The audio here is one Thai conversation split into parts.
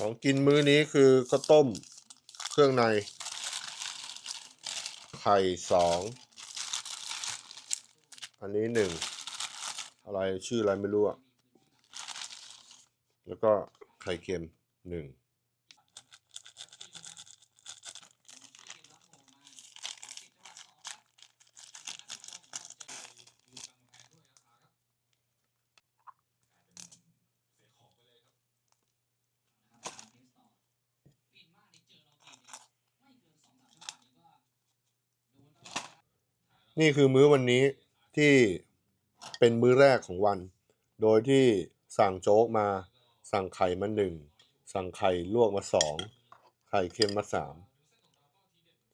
ของกินมื้อนี้คือข้าวต้มเครื่องใน ไข่สอง อันนี้หนึ่ง อะไรชื่ออะไรไม่รู้อะแล้วก็ไข่เค็มหนึ่ง นี่คือมื้อวันนี้ที่เป็นมื้อแรกของวัน โดยที่สั่งโจ๊กมา สั่งไข่มาหนึ่ง สั่งไข่ลวกมาสอง ไข่เค็มมาสาม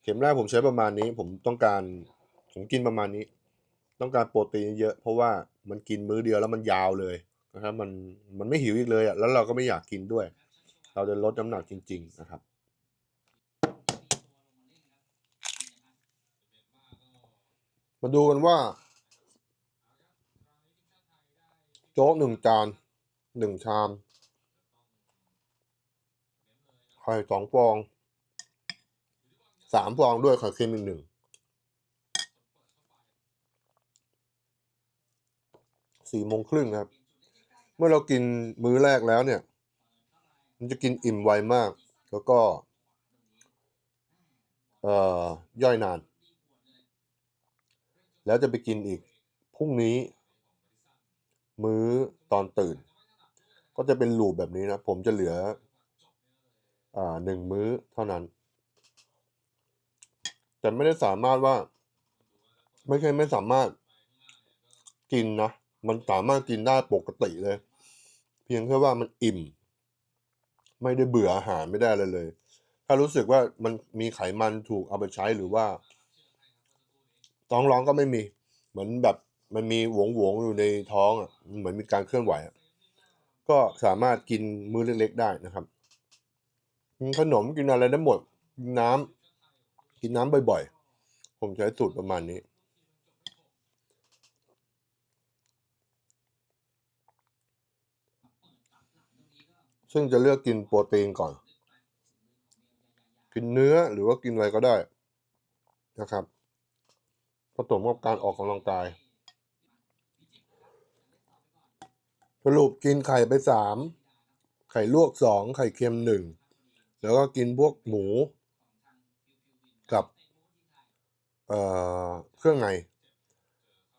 เข็มแรกผมใช้ประมาณนี้ ผมต้องการ ผมกินประมาณนี้ ต้องการโปรตีนเยอะ เพราะว่ามันกินมื้อเดียวแล้วมันยาวเลยนะครับ มัน มันไม่หิวอีกเลยอะ แล้วเราก็ไม่อยากกินด้วย เราจะลดน้ำหนักจริง ๆ นะครับ มาดูกันว่า โจ๊กหนึ่งจานหนึ่งชามไข่สองฟองสามฟองด้วยไข่เค็มอีกหนึ่งสี่โมงครึ่งครับ เมื่อเรากินมื้อแรกแล้วเนี่ย มันจะกินอิ่มไวมาก แล้วก็ เอ่อย่อยนาน แล้วจะไปกินอีกพรุ่งนี้ มื้อตอนตื่น ก็จะเป็นลูปแบบนี้นะ ผมจะเหลืออ่าหนึ่งมื้อเท่านั้น แต่ไม่ได้สามารถว่า ไม่ใช่ไม่สามารถกินนะ มันสามารถกินได้ปกติเลย เพียงแค่ว่ามันอิ่ม ไม่ได้เบื่ออาหารไม่ได้เลยเลย ถ้ารู้สึกว่ามันมีไขมันถูกเอาไปใช้หรือว่า ท้องร้องก็ไม่มี เหมือนแบบมันมีหวงหวงอยู่ในท้องอะเหมือนมีการเคลื่อนไหวก็สามารถกินมื้อเล็ก ๆ ได้นะครับขนมกินอะไรได้หมดนน้ำกินน้ำบ่อยๆ ผมใช้สูตรประมาณนี้ ซึ่งจะเลือกกินโปรตีนก่อน กินเนื้อหรือว่ากินอะไรก็ได้นะครับ ผสมกับการออกกำลังกาย สรุปกินไข่ไปสามไข่ลวกสองไข่เค็มหนึ่งแล้วก็กินพวกหมู กับเอ่อเครื่องใน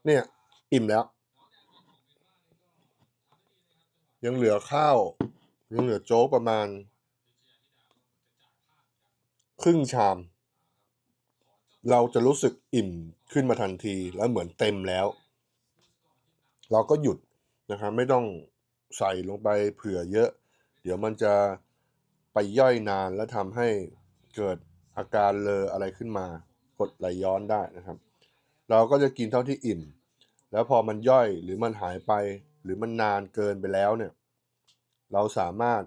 เนี่ย อิ่มแล้ว ยังเหลือข้าว ยังเหลือโจ๊กประมาณ ครึ่งชาม เราจะรู้สึกอิ่มขึ้นมาทันทีแล้วเหมือนเต็มแล้ว เราก็หยุดนะครับไม่ต้องใส่ลงไปเผื่อเยอะ เดี๋ยวมันจะไปย่อยนานแล้วทำให้เกิดอาการเลออะไรขึ้นมากดไหลย้อนได้นะครับ เราก็จะกินเท่าที่อิ่ม แล้วพอมันย่อยหรือมันหายไป หรือมันนานเกินไปแล้วเนี่ย เราสามารถ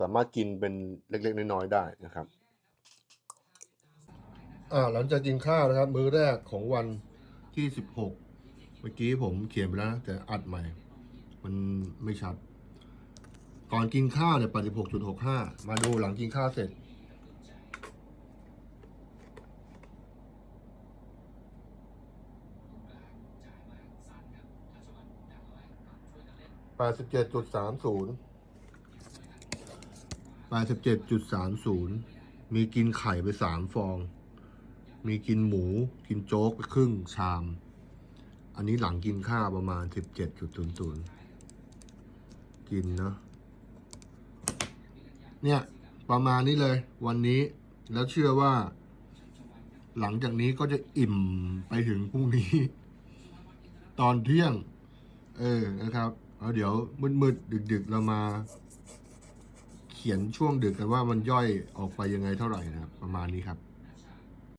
สามารถกินเป็นเล็กๆ น้อยๆได้นะครับ อ่าหลังจากกินข้าวนะครับ มื้อแรกของวันที่สิบหกเมื่อกี้ผมเขียนไปแล้วแต่อัดใหม่ มันไม่ชัด ก่อนกินข้าวเนี่ยแปดสิบหกจุดหกห้ามาดูหลังกินข้าวเสร็จแปดสิบเจ็ดจุดสามศูนย์แปดสิบเจ็ดจุดสามศูนย์มีกินไข่ไปสามฟอง มีกินหมู กินโจ๊กไปครึ่งชาม อันนี้หลังกินข้าวประมาณสิบเจ็ดจุดศูนย์ศูนย์กินเนาะเนี่ยประมาณนี้เลยวันนี้แล้วเชื่อว่า หลังจากนี้ก็จะอิ่มไปถึงพรุ่งนี้ ตอนเที่ยง เออนะครับแล้วเดี๋ยวมืดๆดึก ๆ เรามาเขียนช่วงดึกกันว่ามันย่อยออกไปยังไงเท่าไหร่นะครับ ประมาณนี้ครับ